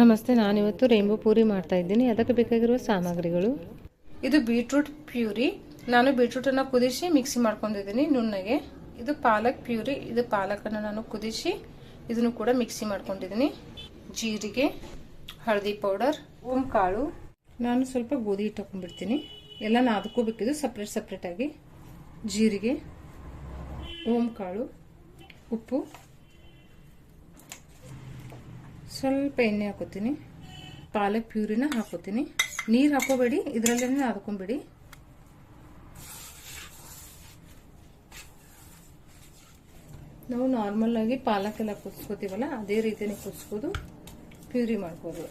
ನಮಸ್ತೆ, ನಾನಿವತ್ತು ರೇಂಬೋ ಪೂರಿ ಮಾಡ್ತಾ ಇದ್ದೀನಿ. ಅದಕ್ಕೆ ಬೇಕಾಗಿರುವ ಸಾಮಗ್ರಿಗಳು? ಇದು ಬೀಟ್ರೂಟ್ ಪ್ಯೂರಿ. ನಾನು ಬೀಟ್ರೂಟನ್ನು ಕುದಿಸಿ ಮಿಕ್ಸಿ ಮಾಡ್ಕೊಂಡಿದ್ದೀನಿ ನುಣ್ಣಗೆ. ಇದು ಪಾಲಕ್ ಪ್ಯೂರಿ. ಇದು ಪಾಲಕನ್ನು ನಾನು ಕುದಿಸಿ ಇದನ್ನು ಕೂಡ ಮಿಕ್ಸಿ ಮಾಡ್ಕೊಂಡಿದ್ದೀನಿ. ಜೀರಿಗೆ, ಹಳದಿ ಪೌಡರ್ ಓಂ ಕಾಳು ನಾನು ಸ್ವಲ್ಪ ಗೋಧಿ ಹಿಟ್ಟು ಹಾಕೊಂಡ್ಬಿಡ್ತೀನಿ ಎಲ್ಲ ನಾದ್ಕೋಬೇಕಿದು ಸಪ್ರೇಟ್ ಸಪ್ರೇಟಾಗಿ ಜೀರಿಗೆ ಓಂ ಕಾಳು ಉಪ್ಪು. ಸ್ವಲ್ಪ ಎಣ್ಣೆ ಹಾಕೋತೀನಿ. ಪಾಲಕ್ ಪ್ಯೂರಿನ ಹಾಕೋತೀನಿ. ನೀರು ಹಾಕೋಬೇಡಿ ಇದರಲ್ಲೇ ಹಾಕೊಂಬಿಡಿ ನಾವು ನಾರ್ಮಲ್ ಆಗಿ ಪಾಲಕ್ ಎಲ್ಲ ಕುದಿಸ್ಕೋತೀವಲ್ಲ, ಅದೇ ರೀತಿಯೇ ಕುದಿಸ್ಬೋದು, ಪ್ಯೂರಿ ಮಾಡ್ಬೋದು.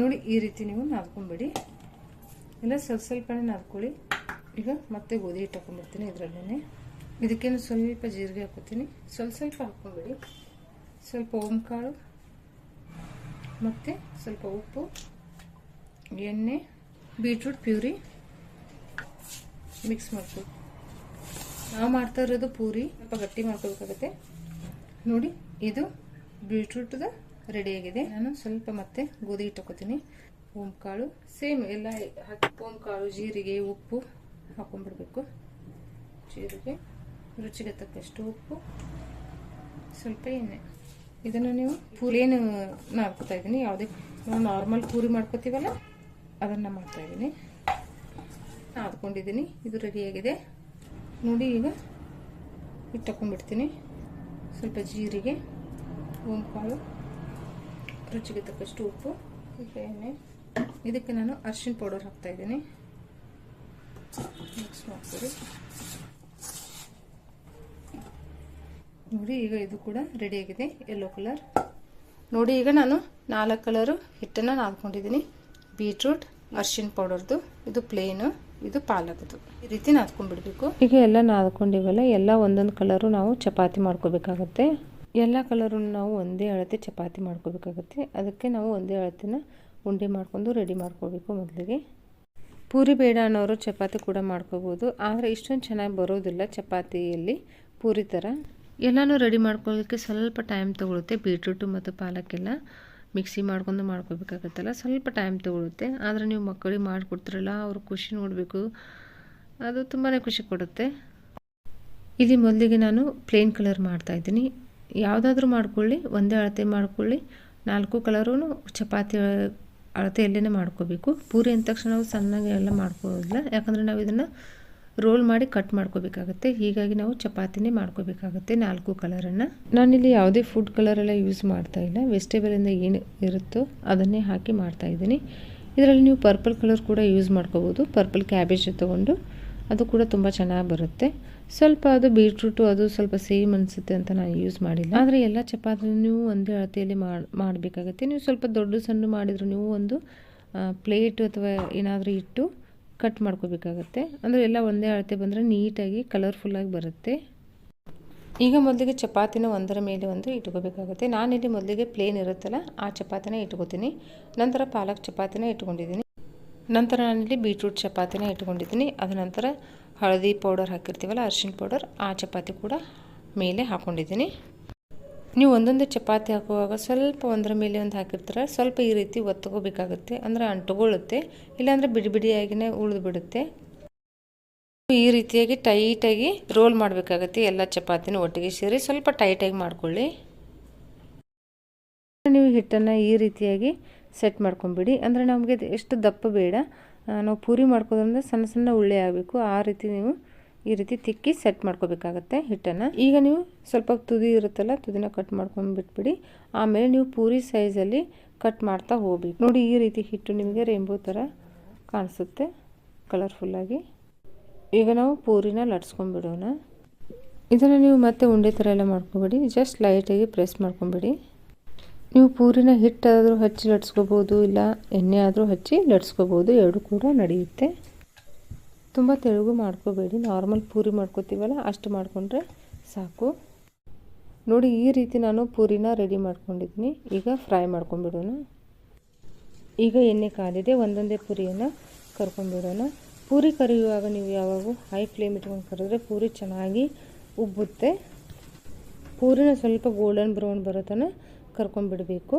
ನೋಡಿ, ಈ ರೀತಿ ನೀವು ನಾದ್ಕೊಂಬಿಡಿ. ಇಲ್ಲ, ಸ್ವಲ್ಪ ಸ್ವಲ್ಪನೇ ನಾದ್ಕೊಳ್ಳಿ. ಈಗ ಮತ್ತೆ ಗೋಧಿ ಹಿಟ್ಟು ಹಾಕೊಂಡ್ಬಿಡ್ತೀನಿ ಇದರಲ್ಲೇ ಇದಕ್ಕೇನು ಸ್ವಲ್ಪ ಜೀರಿಗೆ ಹಾಕೋತೀನಿ. ಸ್ವಲ್ಪ ಸ್ವಲ್ಪ ಹಾಕೊಂಬಿಡಿ ಸ್ವಲ್ಪ ಓಂಕಾಳು ಮತ್ತು ಸ್ವಲ್ಪ ಉಪ್ಪು, ಎಣ್ಣೆ, ಬೀಟ್ರೂಟ್ ಪ್ಯೂರಿ ಮಿಕ್ಸ್ ಮಾಡ್ಕೊಳ್ಳಿ ನಾವು ಮಾಡ್ತಾ ಇರೋದು ಪೂರಿ, ಸ್ವಲ್ಪ ಗಟ್ಟಿ ಮಾಡ್ಕೋಬೇಕಾಗತ್ತೆ ನೋಡಿ, ಇದು ಬೀಟ್ರೂಟ್ದು ರೆಡಿಯಾಗಿದೆ ನಾನು ಸ್ವಲ್ಪ ಮತ್ತೆ ಗೋಧಿ ಹಿಟ್ಟು ಓಂಕಾಳು ಸೇಮ್ ಎಲ್ಲ ಹಾಕಿ ಓಂಕಾಳು ಜೀರಿಗೆ, ಉಪ್ಪು ಹಾಕೊಂಡ್ಬಿಡ್ಬೇಕು. ಜೀರಿಗೆ, ರುಚಿಗೆ ತಕ್ಕಷ್ಟು ಉಪ್ಪು, ಸ್ವಲ್ಪ ಎಣ್ಣೆ. ಇದನ್ನು ನೀವು ಪೂರಿನ ನಾಡ್ಕೊತಾ ಇದ್ದೀನಿ. ಯಾವುದೇ ನಾರ್ಮಲ್ ಪೂರಿ ಮಾಡ್ಕೋತೀವಲ್ಲ, ಅದನ್ನು ಮಾಡ್ತಾ ಇದ್ದೀನಿ. ನಾದ್ಕೊಂಡಿದ್ದೀನಿ ಇದು ರೆಡಿಯಾಗಿದೆ ನೋಡಿ ಈಗ ಹಿಟ್ಟು ಸ್ವಲ್ಪ ಜೀರಿಗೆ ಓಂಕಾಳು ರುಚಿಗೆ ತಕ್ಕಷ್ಟು ಉಪ್ಪು, ಸ್ವಲ್ಪ ಎಣ್ಣೆ. ಇದಕ್ಕೆ ನಾನು ಅರ್ಶಿನ ಪೌಡರ್ ಹಾಕ್ತಾ ಇದ್ದೀನಿ. ಮಿಕ್ಸ್ ಮಾಡ್ತೀವಿ ನೋಡಿ, ಈಗ ಇದು ಕೂಡ ರೆಡಿಯಾಗಿದೆ ಯೆಲ್ಲೋ ಕಲರ್ ನೋಡಿ, ಈಗ ನಾನು ನಾಲ್ಕು ಕಲರು ಹಿಟ್ಟನ್ನು ನಾದ್ಕೊಂಡಿದ್ದೀನಿ. ಬೀಟ್ರೂಟ್ ಅರ್ಶಿನ ಪೌಡರ್ದು ಇದು ಪ್ಲೇನು ಇದು ಪಾಲಕ್ದು ಈ ರೀತಿ ನಾದ್ಕೊಂಡ್ಬಿಡ್ಬೇಕು. ಈಗ ಎಲ್ಲ ನಾದ್ಕೊಂಡಿವಲ್ಲ, ಎಲ್ಲ ಒಂದೊಂದು ಕಲರು ನಾವು ಚಪಾತಿ ಮಾಡ್ಕೋಬೇಕಾಗತ್ತೆ. ಎಲ್ಲ ಕಲರು ನಾವು ಒಂದೇ ಅಳತೆ ಚಪಾತಿ ಮಾಡ್ಕೋಬೇಕಾಗತ್ತೆ. ಅದಕ್ಕೆ ನಾವು ಒಂದೇ ಅಳತೆನ ಉಂಡೆ ಮಾಡ್ಕೊಂಡು ರೆಡಿ ಮಾಡ್ಕೋಬೇಕು ಮೊದಲಿಗೆ. ಪೂರಿ ಬೇಡ ಅನ್ನೋರು ಚಪಾತಿ ಕೂಡ ಮಾಡ್ಕೋಬೋದು. ಆದರೆ ಇಷ್ಟೊಂದು ಚೆನ್ನಾಗಿ ಬರೋದಿಲ್ಲ ಚಪಾತಿಯಲ್ಲಿ ಪೂರಿ ಥರ ಎಲ್ಲನೂ ರೆಡಿ ಮಾಡ್ಕೊಳ್ಳೋದಕ್ಕೆ ಸ್ವಲ್ಪ ಟೈಮ್ ತೊಗೊಳುತ್ತೆ. ಬೀಟ್ರೂಟು ಮತ್ತು ಪಾಲಕ್ಕೆಲ್ಲ ಮಿಕ್ಸಿ ಮಾಡ್ಕೊಂಡು ಮಾಡ್ಕೋಬೇಕಾಗತ್ತಲ್ಲ ಸ್ವಲ್ಪ ಟೈಮ್ ತೊಗೊಳುತ್ತೆ. ಆದರೆ ನೀವು ಮಕ್ಕಳಿಗೆ ಮಾಡಿಕೊಡ್ತೀರಲ್ಲ, ಅವ್ರ ಖುಷಿ ನೋಡಬೇಕು. ಅದು ತುಂಬಾ ಖುಷಿ ಕೊಡುತ್ತೆ. ಇಲ್ಲಿ ಮೊದಲಿಗೆ ನಾನು ಪ್ಲೇನ್ ಕಲರ್ ಮಾಡ್ತಾಯಿದ್ದೀನಿ ಯಾವುದಾದ್ರೂ ಮಾಡ್ಕೊಳ್ಳಿ, ಒಂದೇ ಅಳತೆ ಮಾಡ್ಕೊಳ್ಳಿ. ನಾಲ್ಕು ಕಲರೂ ಚಪಾತಿ ಅಳತೆಯಲ್ಲೇ ಮಾಡ್ಕೋಬೇಕು. ಪೂರಿ ಅಂದ ತಕ್ಷಣ ನಾವು ಸಣ್ಣಗೆ ಎಲ್ಲ ಮಾಡ್ಕೋದಿಲ್ಲ ಯಾಕಂದರೆ ನಾವು ಇದನ್ನು ರೋಲ್ ಮಾಡಿ ಕಟ್ ಮಾಡ್ಕೋಬೇಕಾಗುತ್ತೆ. ಹೀಗಾಗಿ ನಾವು ಚಪಾತಿನೇ ಮಾಡ್ಕೋಬೇಕಾಗುತ್ತೆ ನಾಲ್ಕು ಕಲರನ್ನು ನಾನಿಲ್ಲಿ ಯಾವುದೇ ಫುಡ್ ಕಲರೆಲ್ಲ ಯೂಸ್ ಮಾಡ್ತಾ ಇಲ್ಲ. ವೆಜಿಟೇಬಲಿಂದ ಏನು ಇರುತ್ತೋ ಅದನ್ನೇ ಹಾಕಿ ಮಾಡ್ತಾ ಇದ್ದೀನಿ. ಇದರಲ್ಲಿ ನೀವು ಪರ್ಪಲ್ ಕಲರ್ ಕೂಡ ಯೂಸ್ ಮಾಡ್ಕೋಬೋದು. ಪರ್ಪಲ್ ಕ್ಯಾಬೇಜ್ ತೊಗೊಂಡು ಅದು ಕೂಡ ತುಂಬ ಚೆನ್ನಾಗಿ ಬರುತ್ತೆ. ಸ್ವಲ್ಪ ಅದು ಬೀಟ್ರೂಟು ಅದು ಸ್ವಲ್ಪ ಸೇಮ್ ಅನಿಸುತ್ತೆ ಅಂತ ನಾನು ಯೂಸ್ ಮಾಡಿಲ್ಲ. ಆದರೆ ಎಲ್ಲ ಚಪಾತಿ ನೀವು ಒಂದೇ ಅಳತೆಯಲ್ಲಿ ಮಾಡಿ, ಮಾಡಬೇಕಾಗತ್ತೆ. ನೀವು ಸ್ವಲ್ಪ ದೊಡ್ಡ ಸಣ್ಣ ಮಾಡಿದ್ರು ನೀವು ಒಂದು ಪ್ಲೇಟ್ ಅಥವಾ ಏನಾದರೂ ಇಟ್ಟು ಕಟ್ ಮಾಡ್ಕೋಬೇಕಾಗತ್ತೆ. ಅಂದರೆ ಎಲ್ಲ ಒಂದೇ ಅಳತೆ ಬಂದರೆ ನೀಟಾಗಿ ಕಲರ್ಫುಲ್ಲಾಗಿ ಬರುತ್ತೆ. ಈಗ ಮೊದಲಿಗೆ ಚಪಾತಿನ ಒಂದರ ಮೇಲೆ ಒಂದು ಇಟ್ಕೋಬೇಕಾಗುತ್ತೆ. ನಾನಿಲ್ಲಿ ಮೊದಲಿಗೆ ಪ್ಲೇನ್ ಇರುತ್ತಲ್ಲ, ಆ ಚಪಾತಿನ ಇಟ್ಕೋತೀನಿ. ನಂತರ ಪಾಲಕ್ ಚಪಾತಿನ ಇಟ್ಕೊಂಡಿದ್ದೀನಿ. ನಂತರ ನಾನಿಲ್ಲಿ ಬೀಟ್ರೂಟ್ ಚಪಾತಿನ ಇಟ್ಕೊಂಡಿದ್ದೀನಿ. ಅದ ನಂತರ ಹಳದಿ ಪೌಡರ್ ಹಾಕಿರ್ತೀವಲ್ಲ, ಅರಿಶಿಣ ಪೌಡರ್, ಆ ಚಪಾತಿ ಕೂಡ ಮೇಲೆ ಹಾಕ್ಕೊಂಡಿದ್ದೀನಿ ನೀವು ಒಂದೊಂದು ಚಪಾತಿ ಹಾಕುವಾಗ ಸ್ವಲ್ಪ ಒಂದರ ಮೇಲೆ ಒಂದು ಹಾಕಿರ್ತಾರೆ, ಸ್ವಲ್ಪ ಈ ರೀತಿ ಒತ್ಕೋಬೇಕಾಗುತ್ತೆ. ಅಂದರೆ ಅಂಟುಕೊಳ್ಳುತ್ತೆ ಇಲ್ಲಾಂದರೆ ಬಿಡಿ ಬಿಡಿಯಾಗಿನೇ ಉಳಿದು ಬಿಡುತ್ತೆ ಈ ರೀತಿಯಾಗಿ ಟೈಟಾಗಿ ರೋಲ್ ಮಾಡಬೇಕಾಗತ್ತೆ ಎಲ್ಲ ಚಪಾತಿನ ಒಟ್ಟಿಗೆ ಸೇರಿ. ಸ್ವಲ್ಪ ಟೈಟಾಗಿ ಮಾಡ್ಕೊಳ್ಳಿ. ನೀವು ಹಿಟ್ಟನ್ನು ಈ ರೀತಿಯಾಗಿ ಸೆಟ್ ಮಾಡ್ಕೊಂಬಿಡಿ. ಅಂದರೆ ನಮಗೆ ಎಷ್ಟು ದಪ್ಪ ಬೇಡ. ನಾವು ಪೂರಿ ಮಾಡ್ಕೋದ್ರಿಂದ ಸಣ್ಣ ಸಣ್ಣ ಉಳ್ಳೆ ಆಗಬೇಕು. ಆ ರೀತಿ ನೀವು ಈ ರೀತಿ ತಿಕ್ಕಿ ಸೆಟ್ ಮಾಡ್ಕೋಬೇಕಾಗತ್ತೆ ಹಿಟ್ಟನ್ನು. ಈಗ ನೀವು ಸ್ವಲ್ಪ ತುದಿ ಇರುತ್ತಲ್ಲ, ತುದಿನ ಕಟ್ ಮಾಡ್ಕೊಂಡು ಬಿಟ್ಬಿಡಿ. ಆಮೇಲೆ ನೀವು ಪೂರಿ ಸೈಜಲ್ಲಿ ಕಟ್ ಮಾಡ್ತಾ ಹೋಗ್ಬೇಕು. ನೋಡಿ ಈ ರೀತಿ ಹಿಟ್ಟು ನಿಮಗೆ ರೇಂಬೋ ಥರ ಕಾಣಿಸುತ್ತೆ ಕಲರ್ಫುಲ್ಲಾಗಿ ಈಗ ನಾವು ಪೂರಿನ ಲಟ್ಸ್ಕೊಂಡ್ಬಿಡೋಣ. ಇದನ್ನು ನೀವು ಮತ್ತೆ ಉಂಡೆ ಥರ ಎಲ್ಲ ಮಾಡ್ಕೊಬೇಡಿ. ಜಸ್ಟ್ ಲೈಟಾಗಿ ಪ್ರೆಸ್ ಮಾಡ್ಕೊಂಬಿಡಿ. ನೀವು ಪೂರಿನ ಹಿಟ್ಟಾದರೂ ಹಚ್ಚಿ ಲಟ್ಸ್ಕೋಬೋದು, ಇಲ್ಲ ಎಣ್ಣೆ ಆದರೂ ಹಚ್ಚಿ ಲಟ್ಸ್ಕೋಬೋದು, ಎರಡು ಕೂಡ ನಡೆಯುತ್ತೆ. ತುಂಬ ತೆಳುಗು ಮಾಡ್ಕೋಬೇಡಿ. ನಾರ್ಮಲ್ ಪೂರಿ ಮಾಡ್ಕೋತೀವಲ್ಲ, ಅಷ್ಟು ಮಾಡಿಕೊಂಡ್ರೆ ಸಾಕು. ನೋಡಿ, ಈ ರೀತಿ ನಾನು ಪೂರಿನ ರೆಡಿ ಮಾಡ್ಕೊಂಡಿದ್ದೀನಿ. ಈಗ ಫ್ರೈ ಮಾಡ್ಕೊಂಬಿಡೋಣ ಈಗ ಎಣ್ಣೆ ಕಾದಿದೆ ಒಂದೊಂದೇ ಪೂರಿಯನ್ನು ಕರ್ಕೊಂಡ್ಬಿಡೋಣ. ಪೂರಿ ಕರಿಯುವಾಗ ನೀವು ಯಾವಾಗ ಹೈ ಫ್ಲೇಮ್ ಇಟ್ಕೊಂಡು ಕರೆದ್ರೆ ಪೂರಿ ಚೆನ್ನಾಗಿ ಉಬ್ಬುತ್ತೆ. ಪೂರಿನ ಸ್ವಲ್ಪ ಗೋಲ್ಡನ್ ಬ್ರೌನ್ ಬರೋ ತನಕ ಕರ್ಕೊಂಡ್ಬಿಡಬೇಕು.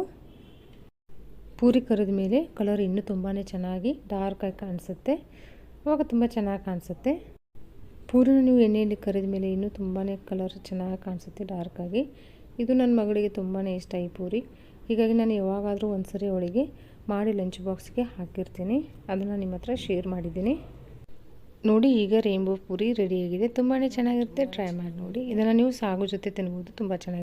ಪೂರಿ ಕರಿದ ಮೇಲೆ ಕಲರ್ ಇನ್ನೂ ತುಂಬಾ ಚೆನ್ನಾಗಿ ಡಾರ್ಕಾಗಿ ಕಾಣಿಸುತ್ತೆ. ಅವಾಗ ತುಂಬ ಚೆನ್ನಾಗಿ ಕಾಣಿಸುತ್ತೆ. ಪೂರ್ಣ ನೀವು ಎಣ್ಣೆಯಲ್ಲಿ ಕರಿದ ಮೇಲೆ ಇನ್ನೂ ತುಂಬಾ ಕಲರ್ ಚೆನ್ನಾಗಿ ಕಾಣಿಸುತ್ತೆ ಡಾರ್ಕಾಗಿ ಇದು ನನ್ನ ಮಗಳಿಗೆ ತುಂಬಾ ಇಷ್ಟ ಈ ಪೂರಿ. ಹೀಗಾಗಿ ನಾನು ಯಾವಾಗಾದರೂ ಒಂದು ಸರಿ ಅವಳಿಗೆ ಮಾಡಿ ಲಂಚ್ ಬಾಕ್ಸ್ಗೆ ಹಾಕಿರ್ತೀನಿ. ಅದನ್ನು ನಿಮ್ಮ ಹತ್ರ ಶೇರ್ ಮಾಡಿದ್ದೀನಿ. ನೋಡಿ, ಈಗ ರೇನ್ಬೋ ಪೂರಿ ರೆಡಿಯಾಗಿದೆ ತುಂಬಾ ಚೆನ್ನಾಗಿರುತ್ತೆ. ಟ್ರೈ ಮಾಡಿ ನೋಡಿ. ಇದನ್ನು ನೀವು ಸಾಗು ಜೊತೆ ತಿನ್ಬೋದು. ತುಂಬ ಚೆನ್ನಾಗಿ